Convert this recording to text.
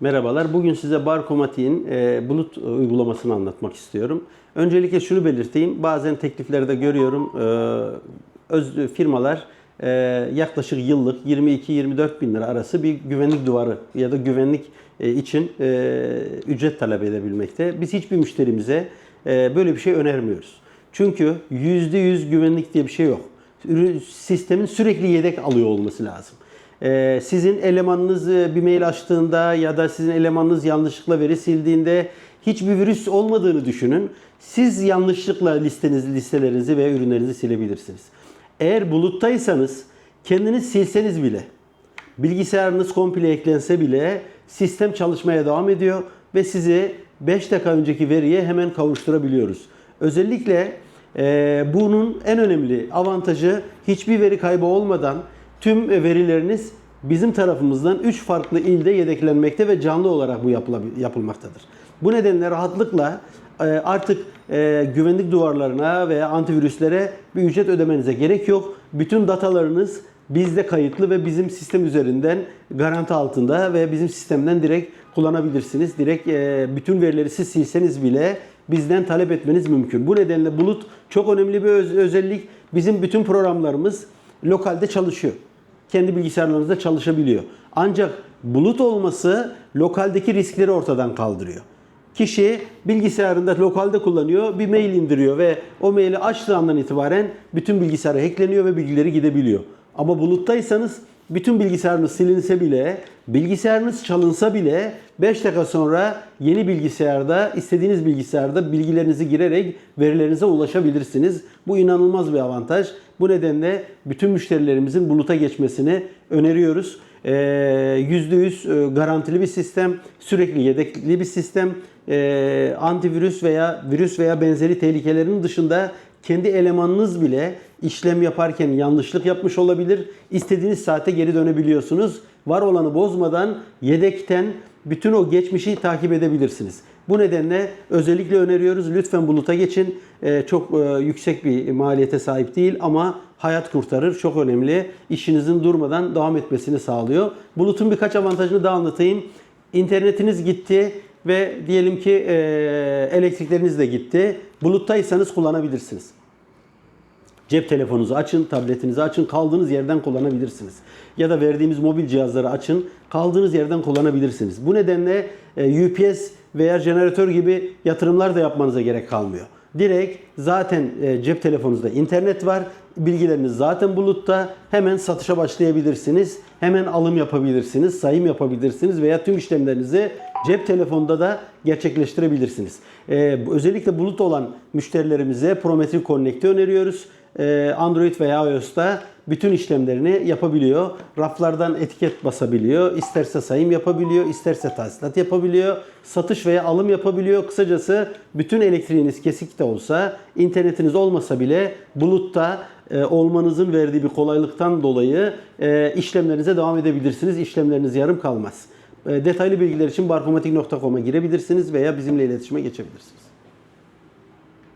Merhabalar. Bugün size Barkomatik'in e, bulut uygulamasını anlatmak istiyorum. Öncelikle şunu belirteyim. Bazen tekliflerde görüyorum. e, öz firmalar e, yaklaşık yıllık 22-24 bin lira arası bir güvenlik duvarı ya da güvenlik e, için e, ücret talep edebilmekte. Biz hiçbir müşterimize e, böyle bir şey önermiyoruz. Çünkü %100 güvenlik diye bir şey yok. Sistemin sürekli yedek alıyor olması lazım. Ee, sizin elemanınız e, bir mail açtığında ya da sizin elemanınız yanlışlıkla veri sildiğinde hiçbir virüs olmadığını düşünün. Siz yanlışlıkla listenizi, listelerinizi veya ürünlerinizi silebilirsiniz. Eğer buluttaysanız kendiniz silseniz bile bilgisayarınız komple eklense bile sistem çalışmaya devam ediyor ve sizi 5 dakika önceki veriye hemen kavuşturabiliyoruz. Özellikle e, bunun en önemli avantajı hiçbir veri kaybı olmadan tüm verileriniz bizim tarafımızdan 3 farklı ilde yedeklenmekte ve canlı olarak bu yapılmaktadır. Bu nedenle rahatlıkla e, artık e, güvenlik duvarlarına veya antivirüslere bir ücret ödemenize gerek yok. Bütün datalarınız bizde kayıtlı ve bizim sistem üzerinden garanti altında ve bizim sistemden direkt kullanabilirsiniz. Direkt e, bütün verileri siz silseniz bile bizden talep etmeniz mümkün. Bu nedenle bulut çok önemli bir öz- özellik. Bizim bütün programlarımız lokalde çalışıyor. Kendi bilgisayarlarınızda çalışabiliyor. Ancak bulut olması lokaldeki riskleri ortadan kaldırıyor. Kişi bilgisayarında lokalde kullanıyor, bir mail indiriyor ve o maili açtığı andan itibaren bütün bilgisayara hackleniyor ve bilgileri gidebiliyor. Ama buluttaysanız bütün bilgisayarınız silinse bile, bilgisayarınız çalınsa bile 5 dakika sonra yeni bilgisayarda, istediğiniz bilgisayarda bilgilerinizi girerek verilerinize ulaşabilirsiniz. Bu inanılmaz bir avantaj. Bu nedenle bütün müşterilerimizin buluta geçmesini öneriyoruz. Ee, %100 garantili bir sistem, sürekli yedekli bir sistem, Ee, antivirüs veya virüs veya benzeri tehlikelerin dışında kendi elemanınız bile işlem yaparken yanlışlık yapmış olabilir. İstediğiniz saate geri dönebiliyorsunuz. Var olanı bozmadan yedekten bütün o geçmişi takip edebilirsiniz. Bu nedenle özellikle öneriyoruz. Lütfen buluta geçin. Ee, çok e, yüksek bir maliyete sahip değil ama hayat kurtarır. Çok önemli. İşinizin durmadan devam etmesini sağlıyor. Bulutun birkaç avantajını daha anlatayım. İnternetiniz gitti ve diyelim ki e, elektrikleriniz de gitti. Buluttaysanız kullanabilirsiniz. Cep telefonunuzu açın, tabletinizi açın, kaldığınız yerden kullanabilirsiniz. Ya da verdiğimiz mobil cihazları açın, kaldığınız yerden kullanabilirsiniz. Bu nedenle e, UPS veya jeneratör gibi yatırımlar da yapmanıza gerek kalmıyor. Direkt zaten e, cep telefonunuzda internet var, bilgileriniz zaten bulutta. Hemen satışa başlayabilirsiniz. Hemen alım yapabilirsiniz, sayım yapabilirsiniz veya tüm işlemlerinizi cep telefonunda da gerçekleştirebilirsiniz. E, özellikle bulut olan müşterilerimize Prometric Connect'i öneriyoruz. Ee, Android veya iOS'ta bütün işlemlerini yapabiliyor. Raflardan etiket basabiliyor. İsterse sayım yapabiliyor, isterse tahsilat yapabiliyor. Satış veya alım yapabiliyor. Kısacası bütün elektriğiniz kesik de olsa, internetiniz olmasa bile bulutta e, olmanızın verdiği bir kolaylıktan dolayı e, işlemlerinize devam edebilirsiniz. İşlemleriniz yarım kalmaz. E, detaylı bilgiler için barkomatik.com'a girebilirsiniz veya bizimle iletişime geçebilirsiniz.